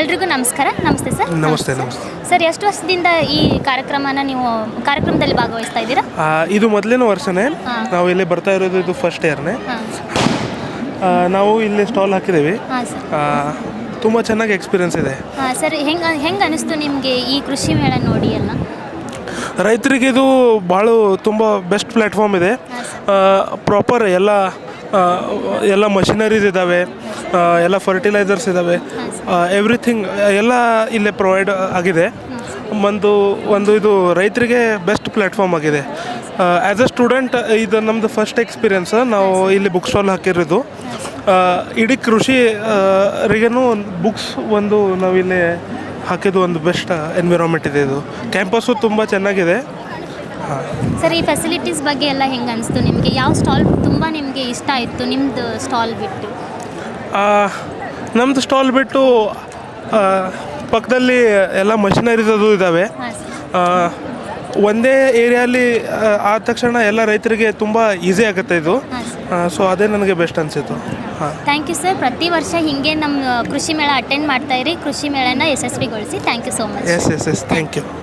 ಎಲ್ರಿಗೂ ನಮಸ್ಕಾರ. ನಮಸ್ತೆ ಸರ್. ನಮಸ್ತೆ ನಮಸ್ತೆ. ಸರ್ ಎಷ್ಟು ವರ್ಷದಿಂದ ಈ ಕಾರ್ಯಕ್ರಮನ ನೀವು ಕಾರ್ಯಕ್ರಮದಲ್ಲಿ ಭಾಗವಹಿಸ್ತಾ ಇದ್ದೀರಾ? ಆ, ಇದು ಮೊದಲಿನ ವರ್ಷನೇ. ನಾವು ಇಲ್ಲಿ ಬರ್ತಾ ಇರೋದು ಇದು ಫಸ್ಟ್ ಇಯರ್ನೇ ನಾವು ಇಲ್ಲಿ ಸ್ಟಾಲ್ ಹಾಕಿದ್ದೀವಿ. ಹಾಂ ಸರ್. ತುಂಬ ಚೆನ್ನಾಗಿ ಎಕ್ಸ್ಪೀರಿಯನ್ಸ್ ಇದೆ. ಹಾಂ ಸರ್ ಹೆಂಗೆ ಹೆಂಗೆ ಅನಿಸ್ತು ನಿಮಗೆ ಈ ಕೃಷಿ ಮೇಳ ನೋಡಿ ಎಲ್ಲ? ರೈತರಿಗೆ ಇದು ಭಾಳ ತುಂಬ ಬೆಸ್ಟ್ ಪ್ಲ್ಯಾಟ್ಫಾರ್ಮ್ ಇದೆ. ಪ್ರಾಪರ್ ಎಲ್ಲ ಆ, ಎಲ್ಲ ಮಷಿನರೀಸ್ ಇದ್ದಾವೆ. ಎಲ್ಲ ಫರ್ಟಿಲೈಸರ್ಸ್ ಇದ್ದಾವೆ ಎವ್ರಿಥಿಂಗ್ ಎಲ್ಲ ಇಲ್ಲೇ ಪ್ರೊವೈಡ್ ಆಗಿದೆ. ಒಂದು ಒಂದು ಇದು ರೈತರಿಗೆ ಬೆಸ್ಟ್ ಪ್ಲ್ಯಾಟ್ಫಾರ್ಮ್ ಆಗಿದೆ. ಆ್ಯಸ್ ಅ ಸ್ಟೂಡೆಂಟ್ ಇದು ನಮ್ಮದು ಫಸ್ಟ್ ಎಕ್ಸ್ಪೀರಿಯನ್ಸ್ ನಾವು ಇಲ್ಲಿ ಬುಕ್ ಸ್ಟಾಲ್ ಹಾಕಿರೋದು. ಇಡೀ ಕೃಷಿ ರಿಗೇನು ಬುಕ್ಸ್ ಒಂದು ನಾವಿಲ್ಲಿ ಹಾಕಿದ್ದು ಒಂದು ಬೆಸ್ಟ್ ಎನ್ವಿರಾನ್ಮೆಂಟ್ ಇದೆ ಇದು. ಕ್ಯಾಂಪಸ್ಸು ತುಂಬ ಚೆನ್ನಾಗಿದೆ. ಸರ್, ಈ ಫೆಸಿಲಿಟೀಸ್ ಬಗ್ಗೆ ಎಲ್ಲ ಹೆಂಗೆ ಅನಿಸ್ತು ನಿಮಗೆ? ಯಾವ ಸ್ಟಾಲ್ ತುಂಬ ನಿಮಗೆ ಇಷ್ಟ ಆಯಿತು? ನಿಮ್ಮದು ಸ್ಟಾಲ್ ಬಿಟ್ಟು. ನಮ್ಮದು ಸ್ಟಾಲ್ ಬಿಟ್ಟು ಪಕ್ಕದಲ್ಲಿ ಎಲ್ಲ ಮಷಿನರಿ ಅದು ಇದ್ದಾವೆ ಒಂದೇ ಏರಿಯಲ್ಲಿ ಆದ ತಕ್ಷಣ ಎಲ್ಲ ರೈತರಿಗೆ ತುಂಬ ಈಸಿ ಆಗುತ್ತೆ ಇದು. ಸೊ ಅದೇ ನನಗೆ ಬೆಸ್ಟ್ ಅನಿಸಿತು ಹಾಂ. ಥ್ಯಾಂಕ್ ಯು ಸರ್ ಪ್ರತಿ ವರ್ಷ ಹೀಗೆ ನಮ್ಮ ಕೃಷಿ ಮೇಳ ಅಟೆಂಡ್ ಮಾಡ್ತಾ ಇರಿ. ಕೃಷಿ ಮೇಳನ ಯಶಸ್ವಿಗೊಳಿಸಿ. Thank you so much S S S thank you